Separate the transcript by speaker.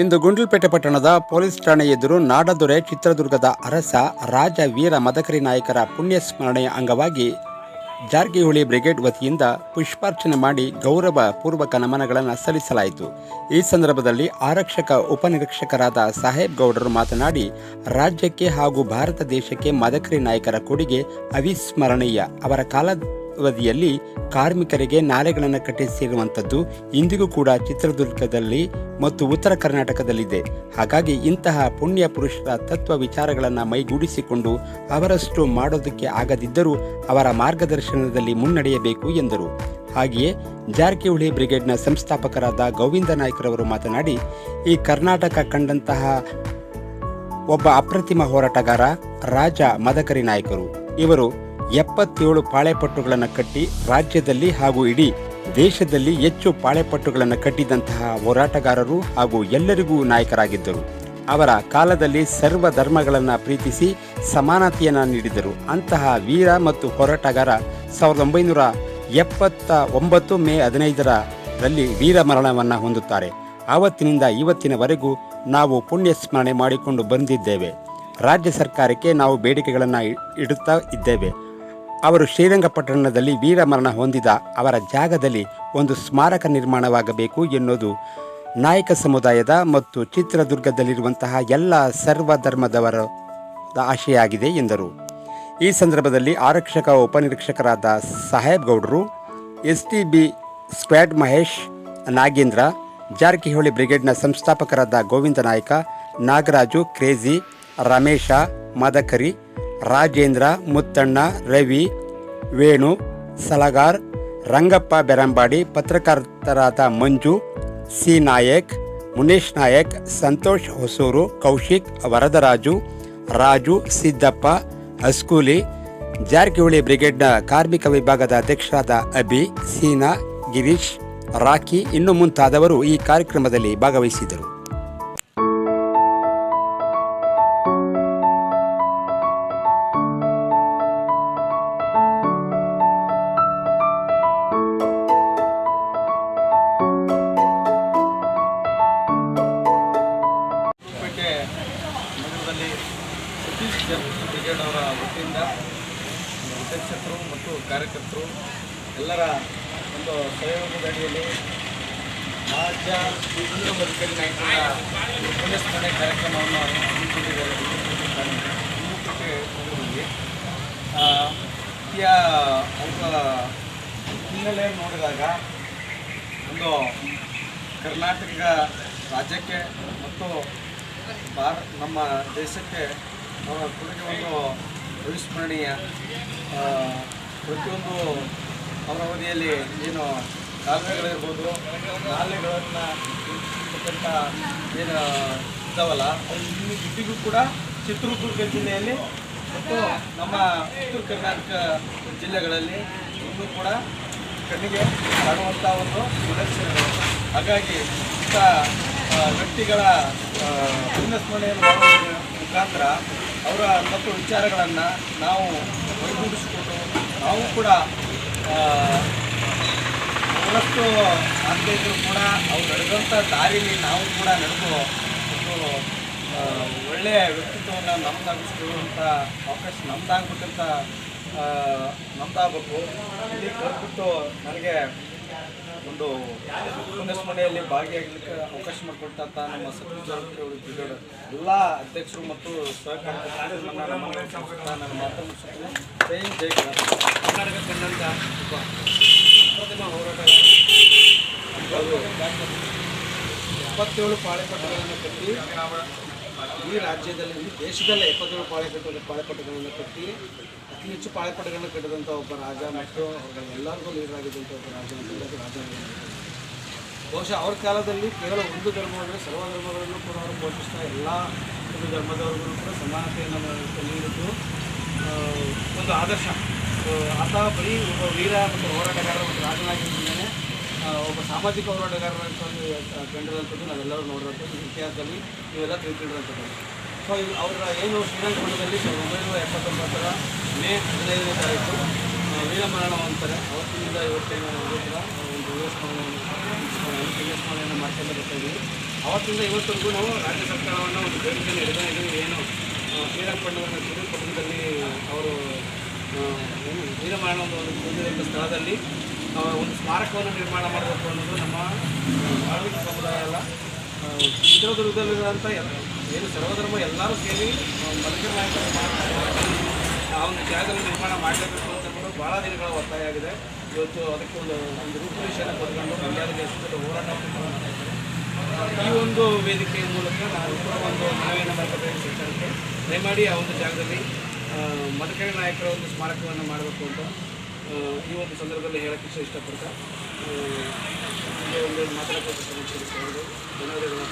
Speaker 1: ಇಂದು ಗುಂಡ್ಲುಪೇಟೆ ಪಟ್ಟಣದ ಪೊಲೀಸ್ ಠಾಣೆ ಎದುರು ನಾಡದೊರೆ ಚಿತ್ರದುರ್ಗದ ಅರಸ ರಾಜ ವೀರ ಮದಕರಿ ನಾಯಕರ ಪುಣ್ಯ ಸ್ಮರಣೆಯ ಅಂಗವಾಗಿ ಜಾರಕಿಹೊಳಿ ಬ್ರಿಗೇಡ್ ವತಿಯಿಂದ ಪುಷ್ಪಾರ್ಚನೆ ಮಾಡಿ ಗೌರವ ಪೂರ್ವಕ ನಮನಗಳನ್ನು ಸಲ್ಲಿಸಲಾಯಿತು. ಈ ಸಂದರ್ಭದಲ್ಲಿ ಆರಕ್ಷಕ, ಉಪನಿರೀಕ್ಷಕರಾದ ಸಾಹೇಬ್ ಗೌಡರು ಮಾತನಾಡಿ, ರಾಜ್ಯಕ್ಕೆ ಹಾಗೂ ಭಾರತ ದೇಶಕ್ಕೆ ಮದಕರಿ ನಾಯಕರ ಕೊಡುಗೆ ಅವಿಸ್ಮರಣೀಯ. ಅವರ ಕಾಲಾವಧಿಯಲ್ಲಿ ಕಾರ್ಮಿಕರಿಗೆ ನಾಲೆಗಳನ್ನು ಕಟ್ಟಿಸಿರುವಂಥದ್ದು ಇಂದಿಗೂ ಕೂಡ ಚಿತ್ರದುರ್ಗದಲ್ಲಿ ಮತ್ತು ಉತ್ತರ ಕರ್ನಾಟಕದಲ್ಲಿದೆ. ಹಾಗಾಗಿ ಇಂತಹ ಪುಣ್ಯ ಪುರುಷರ ತತ್ವ ವಿಚಾರಗಳನ್ನು ಮೈಗೂಡಿಸಿಕೊಂಡು ಅವರಷ್ಟು ಮಾಡೋದಕ್ಕೆ ಆಗದಿದ್ದರೂ ಅವರ ಮಾರ್ಗದರ್ಶನದಲ್ಲಿ ಮುನ್ನಡೆಯಬೇಕು ಎಂದರು. ಹಾಗೆಯೇ ಜಾರಕಿಹೊಳಿ ಬ್ರಿಗೇಡ್ನ ಸಂಸ್ಥಾಪಕರಾದ ಗೋವಿಂದ ನಾಯ್ಕರವರು ಮಾತನಾಡಿ, ಈ ಕರ್ನಾಟಕ ಕಂಡಂತಹ ಒಬ್ಬ ಅಪ್ರತಿಮ ಹೋರಾಟಗಾರ ರಾಜ ಮದಕರಿ ನಾಯಕರು. ಇವರು ಎಪ್ಪತ್ತೇಳು ಪಾಳೆಪಟ್ಟುಗಳನ್ನು ಕಟ್ಟಿ ರಾಜ್ಯದಲ್ಲಿ ಹಾಗೂ ಇಡೀ ದೇಶದಲ್ಲಿ ಹೆಚ್ಚು ಪಾಳೆಪಟ್ಟುಗಳನ್ನು ಕಟ್ಟಿದಂತಹ ಹೋರಾಟಗಾರರು ಹಾಗೂ ಎಲ್ಲರಿಗೂ ನಾಯಕರಾಗಿದ್ದರು. ಅವರ ಕಾಲದಲ್ಲಿ ಸರ್ವ ಧರ್ಮಗಳನ್ನು ಪ್ರೀತಿಸಿ ಸಮಾನತೆಯನ್ನು ನೀಡಿದರು. ಅಂತಹ ವೀರ ಮತ್ತು ಹೋರಾಟಗಾರ ಸಾವಿರದ ಒಂಬೈನೂರ ಎಪ್ಪತ್ತ ಒಂಬತ್ತು ಮೇ ಹದಿನೈದರಲ್ಲಿ ವೀರ ಮರಣವನ್ನು ಹೊಂದುತ್ತಾರೆ. ಆವತ್ತಿನಿಂದ ಇವತ್ತಿನವರೆಗೂ ನಾವು ಪುಣ್ಯ ಸ್ಮರಣೆ ಮಾಡಿಕೊಂಡು ಬಂದಿದ್ದೇವೆ. ರಾಜ್ಯ ಸರ್ಕಾರಕ್ಕೆ ನಾವು ಬೇಡಿಕೆಗಳನ್ನು ಇಡುತ್ತಾ ಇದ್ದೇವೆ. ಅವರು ಶ್ರೀರಂಗಪಟ್ಟಣದಲ್ಲಿ ವೀರಮರಣ ಹೊಂದಿದ ಅವರ ಜಾಗದಲ್ಲಿ ಒಂದು ಸ್ಮಾರಕ ನಿರ್ಮಾಣವಾಗಬೇಕು ಎನ್ನುವುದು ನಾಯಕ ಸಮುದಾಯದ ಮತ್ತು ಚಿತ್ರದುರ್ಗದಲ್ಲಿರುವಂತಹ ಎಲ್ಲ ಸರ್ವ ಧರ್ಮದವರ ಆಶಯ ಆಗಿದೆ ಎಂದರು. ಈ ಸಂದರ್ಭದಲ್ಲಿ ಆರಕ್ಷಕ, ಉಪನಿರೀಕ್ಷಕರಾದ ಸಾಹೇಬ್ ಗೌಡರು S T B squad Mahesh, Nagendra, Jarkiholi ಬ್ರಿಗೇಡ್ನ ಸಂಸ್ಥಾಪಕರಾದ ಗೋವಿಂದ ನಾಯಕ, ನಾಗರಾಜು, ಕ್ರೇಜಿ, ರಮೇಶ, ಮದಕರಿ ರಾಜೇಂದ್ರ, ಮುತ್ತಣ್ಣ, ರವಿ, ವೇಣು, ಸಲಗಾರ್, ರಂಗಪ್ಪ ಬೆರಂಬಾಡಿ, ಪತ್ರಕರ್ತರಾದ ಮಂಜು, ಸಿ ನಾಯಕ್, ಮುನೇಶ್ ನಾಯಕ್, ಸಂತೋಷ್ ಹೊಸೂರು, ಕೌಶಿಕ್, ವರದರಾಜು, ರಾಜು, ಸಿದ್ದಪ್ಪ, ಹಸ್ಕೂಲಿ, ಜಾರಕಿಹೊಳಿ ಬ್ರಿಗೇಡ್ನ ಕಾರ್ಮಿಕ ವಿಭಾಗದ ಅಧ್ಯಕ್ಷರಾದ ಅಭಿ, ಸೀನಾ, ಗಿರೀಶ್, ರಾಖಿ, ಇನ್ನು ಮುಂತಾದವರು ಈ ಕಾರ್ಯಕ್ರಮದಲ್ಲಿ ಭಾಗವಹಿಸಿದರು
Speaker 2: ಅಧ್ಯಕ್ಷರು ಮತ್ತು ಕಾರ್ಯಕರ್ತರು ಎಲ್ಲರ ಒಂದು ಸಹಯೋಗದ ಅಡಿಯಲ್ಲಿ ರಾಜ್ಯ ವಿಭಿನ್ನ ಬದುಕಲಿ ನಾಯಕರ ಪುಣ್ಯಸ್ಮರಣೆ ಕಾರ್ಯಕ್ರಮವನ್ನು ಹಮ್ಮಿಕೊಂಡಿದ್ದಾರೆ. ಇತಿಯ ಅವರ ಹಿನ್ನೆಲೆ ನೋಡಿದಾಗ ಒಂದು ಕರ್ನಾಟಕ ರಾಜ್ಯಕ್ಕೆ ಮತ್ತು ಭಾರತ ನಮ್ಮ ದೇಶಕ್ಕೆ ಅವರ ಕೊಡುಗೆ ಒಂದು ಅವಿಸ್ಮರಣೀಯ ಪ್ರತಿಯೊಂದು ಅವರ ಅವಧಿಯಲ್ಲಿ ಏನು ಕಾಲುವೆಗಳಿರ್ಬೋದು, ನಾಲೆಗಳನ್ನು ಇರ್ತಕ್ಕಂಥ ಏನು ಇದ್ದಾವಲ್ಲ ಅವು ಇನ್ನು ಕೂಡ ಚಿತ್ರದುರ್ಗ ಜಿಲ್ಲೆಯಲ್ಲಿ ಮತ್ತು ನಮ್ಮ ಉತ್ತರ ಕರ್ನಾಟಕ ಜಿಲ್ಲೆಗಳಲ್ಲಿ ಇನ್ನೂ ಕೂಡ ಕಣ್ಣಿಗೆ ಕಾಣುವಂಥ ಒಂದು ಪ್ರದರ್ಶನಗಳು. ಹಾಗಾಗಿ ಇಂಥ ವ್ಯಕ್ತಿಗಳ ಪುಣ್ಯಸ್ಮರಣೆಯನ್ನು ಮಾಡುವ ಮುಖಾಂತರ ಅವರ ತಪ್ಪು ವಿಚಾರಗಳನ್ನು ನಾವು ಮೈಗೂಡಿಸಿಕೊಂಡು ನಾವು ಕೂಡ ಬಹಳಷ್ಟು ಆಗದೇ ಇದ್ರೂ ಕೂಡ ಅವ್ರು ನಡೆದಂಥ ದಾರಿಯಲ್ಲಿ ನಾವು ಕೂಡ ನಡೆದು ಒಂದು ಒಳ್ಳೆಯ ವ್ಯಕ್ತಿತ್ವವನ್ನು ನಮ್ದಾಗಿಸ್ಕೊಳ್ಳುವಂಥ ಅವಕಾಶ ನಮ್ದಾಗ್ಬೇಕಂತ ಆ, ನಮ್ದಾಗಬೇಕು. ಇಲ್ಲಿ ಬಂದ್ಬಿಟ್ಟು ನನಗೆ ಒಂದು ಪುಣ್ಯಸ್ಮರಣೆಯಲ್ಲಿ ಭಾಗಿಯಾಗಲಿಕ್ಕೆ ಅವಕಾಶ ಮಾಡಿಕೊಟ್ಟಂಥ ನಮ್ಮ ಸತೀಶ್ ಜಾರಕಿಹೊಳಿ ಬ್ರಿಗೇಡ್ ಎಲ್ಲ ಅಧ್ಯಕ್ಷರು ಮತ್ತು ಸಹಕಾರ ನಾನು ಮುಗಿಸುತ್ತೇನೆ. ಜೈ ಜೈ ಕರ್ನಾಟಕ ಅದು ಎಪ್ಪತ್ತೇಳು ಕಟ್ಟಿ ಈ ರಾಜ್ಯದಲ್ಲಿ ಇಡೀ ದೇಶದಲ್ಲೇ ಎಪ್ಪತ್ತೇಳು ಪಾಳೆಪಟ್ಟು ಪಾಳೆಪಟ್ಟುಗಳನ್ನು ಕಟ್ಟಿ, ಅತಿ ಹೆಚ್ಚು ಪಾಳೆಪಟ್ಟುಗಳನ್ನು ಕಟ್ಟಿದಂಥ ಒಬ್ಬ ರಾಜ ಮತ್ತು ಎಲ್ಲರಿಗೂ ಲೀಡರ್ ಆಗಿದ್ದಂಥ ಒಬ್ಬ ರಾಜ ಅಂತ ರಾಜ ಬಹುಶಃ ಅವ್ರ ಕಾಲದಲ್ಲಿ ಕೇವಲ ಒಂದು ಧರ್ಮವನ್ನು ಸರ್ವ ಧರ್ಮಗಳನ್ನು ಕೂಡ ಅವರು ಪೋಷಿಸ್ತಾ ಎಲ್ಲ ಒಂದು ಧರ್ಮದವ್ರಿಗೂ ಕೂಡ ಸಮಾನತೆಯನ್ನು ನೀಡಿದ್ದು ಒಂದು ಆದರ್ಶ. ಆತ ಬರೀ ಒಬ್ಬ ವೀರ ಮತ್ತು ಹೋರಾಟಗಾರ ಮತ್ತು ರಾಜನಾಗಿದ್ದಾನೆ ಸಾಮಾಜಿಕ ಹೋರಾಟಗಾರರ ಕಂಡಿರುವಂಥದ್ದು ನಾವೆಲ್ಲರೂ ನೋಡಿರೋಂಥದ್ದು ಇತಿಹಾಸದಲ್ಲಿ ಇವೆಲ್ಲ ತಿಳ್ಕೊಂಡಿರುವಂಥದ್ದು ಸೊ ಇದು ಅವರ ಏನು ಶ್ರೀರಂಗಪಟ್ಟಣದಲ್ಲಿ ಸಾವಿರದ ಒಂಬೈನೂರ ಎಪ್ಪತ್ತೊಂಬತ್ತರ ಮೇ ಹದಿನೈದನೇ ತಾರೀಕು ವೀರಮರಣ ಅಂತಾರೆ ಅವತ್ತಿನಿಂದ ಇವತ್ತಿನ ಒಂದು ಪುಣ್ಯಸ್ಮರಣೆಯನ್ನು ಮಾಡ್ಕೊಂಡು ಬರ್ತಾ ಇದ್ದೀವಿ. ಅವತ್ತಿಂದ ಇವತ್ತಿಗೂ ನಾವು ರಾಜ್ಯ ಸರ್ಕಾರವನ್ನು ಒಂದು ಬೇಡಿಕೆಯನ್ನು ಹಿಡಿದ ಇದ್ದೀವಿ ಏನು ಶ್ರೀರಂಗಪಟ್ಟಣದ ಶ್ರೀರಂಗಪಟ್ಟಣದಲ್ಲಿ ಅವರು ಏನು ವೀರಮರಣ ಒಂದು ಸ್ಥಳದಲ್ಲಿ ಒಂದು ಸ್ಮಾರಕವನ್ನು ನಿರ್ಮಾಣ ಮಾಡಬೇಕು ಅನ್ನೋದು ನಮ್ಮ ಆಳ್ವಿಕ ಸಮುದಾಯ ಅಲ್ಲ. ಚಿತ್ರದುರ್ಗದಲ್ಲಿರುವಂಥ ಏನು ಸರ್ವಧರ್ಮ ಎಲ್ಲರೂ ಸೇರಿ ಮಧುಕರ ನಾಯಕರು ಆ ಒಂದು ಜಾಗದಲ್ಲಿ ನಿರ್ಮಾಣ ಮಾಡಬೇಕು ಅಂತ ಅನ್ನೋದು ಭಾಳ ದಿನಗಳ ಒತ್ತಾಯ ಆಗಿದೆ. ಇವತ್ತು ಅದಕ್ಕೆ ಒಂದು ಒಂದು ರೂಪುರೇಷೆಯನ್ನು ಕೊಟ್ಕೊಂಡು ಎಷ್ಟು ಹೋರಾಟವನ್ನು ಮಾಡ್ತಾ ಈ ಒಂದು ವೇದಿಕೆಯ ಮೂಲಕ ನಾನು ಕೂಡ ಒಂದು ಮನವಿಯನ್ನು ಮಾಡ್ತೇವೆ ಸರ್ಕಾರಕ್ಕೆ ದಯಮಾಡಿ ಆ ಒಂದು ಜಾಗದಲ್ಲಿ ಮದಕರಿ ನಾಯಕರ ಒಂದು ಸ್ಮಾರಕವನ್ನು ಮಾಡಬೇಕು ಅಂತ ಈ ಒಂದು ಸಂದರ್ಭದಲ್ಲಿ ಹೇಳಕ್ಕೆ ಇಷ್ಟ ಇಷ್ಟಪಡ್ತಾರೆ ಒಂದು ಮಾತಾಡಬೇಕು ಧನ್ಯವಾದಗಳು.